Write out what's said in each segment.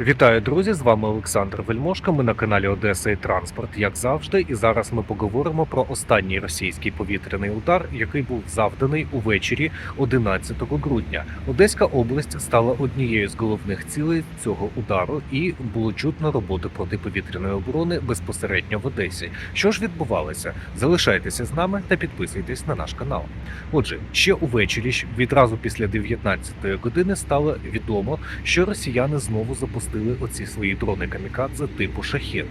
Вітаю, друзі! З вами Олександр Вельмошко. Ми на каналі Одеса і Транспорт, як завжди. І зараз ми поговоримо про останній російський повітряний удар, який був завданий увечері 11 грудня. Одеська область стала однією з головних цілей цього удару, і було чутно роботи протиповітряної оборони безпосередньо в Одесі. Що ж відбувалося? Залишайтеся з нами та підписуйтесь на наш канал. Отже, ще увечері, відразу після 19-ї години, стало відомо, що росіяни знову запустили оці свої дрони камікадзе типу шахет.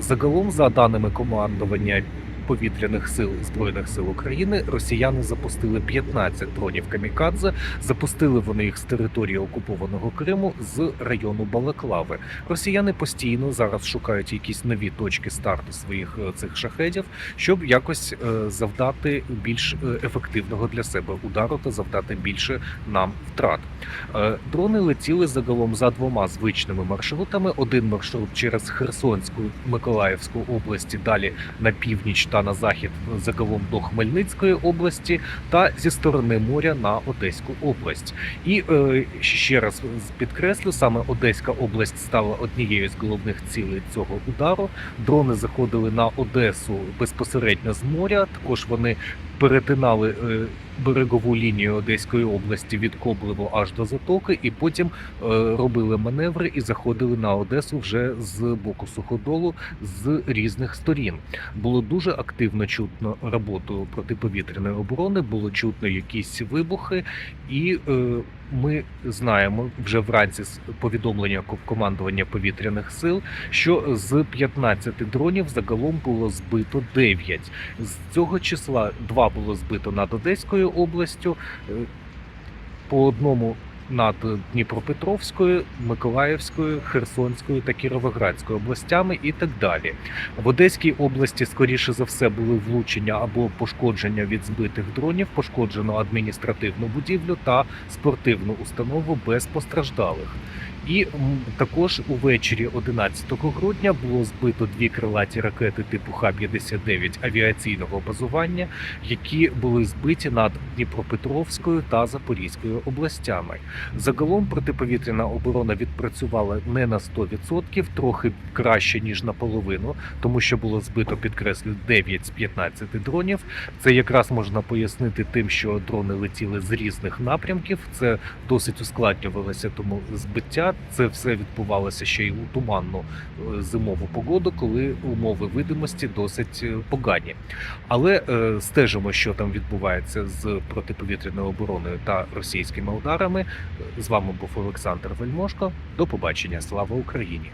Загалом, за даними командування повітряних сил збройних сил України, росіяни запустили 15 дронів камікадзе. Запустили вони їх з території окупованого Криму з району Балаклави. Росіяни постійно зараз шукають якісь нові точки старту своїх е, цих шахедів, щоб якось е, завдати більш е, ефективного для себе удару та завдати більше нам втрат. Е, Дрони летіли загалом за двома звичними маршрутами. Один маршрут через Херсонську Миколаївську області, далі на північ та на захід, загалом до Хмельницької області, та зі сторони моря на Одеську область. І е, ще раз підкреслю, саме Одеська область стала однією з головних цілей цього удару. Дрони заходили на Одесу безпосередньо з моря. Також вони перетинали е, берегову лінію Одеської області від Коблево аж до затоки, і потім е, робили маневри і заходили на Одесу вже з боку суходолу з різних сторін. Було дуже активно чутно роботу протиповітряної оборони, було чутно якісь вибухи, і е, ми знаємо вже вранці з повідомлення ко- командування повітряних сил, що з 15 дронів загалом було збито 9. З цього числа два було збито над Одеською областю, е, по одному над Дніпропетровською, Миколаївською, Херсонською та Кіровоградською областями і так далі. В Одеській області, скоріше за все, були влучення або пошкодження від збитих дронів, пошкоджено адміністративну будівлю та спортивну установу без постраждалих. І також увечері 11 грудня було збито дві крилаті ракети типу Х-59 авіаційного базування, які були збиті над Дніпропетровською та Запорізькою областями. Загалом протиповітряна оборона відпрацювала не на 100%, трохи краще ніж наполовину, тому що було збито, підкреслю, 9 з 15 дронів. Це якраз можна пояснити тим, що дрони летіли з різних напрямків. Це досить ускладнювалося тому збиття. Це все відбувалося ще й у туманну е, зимову погоду, коли умови видимості досить е, погані. Але е, стежимо, що там відбувається з протиповітряною обороною та російськими ударами. З вами був Олександр Вельмошко. До побачення. Слава Україні!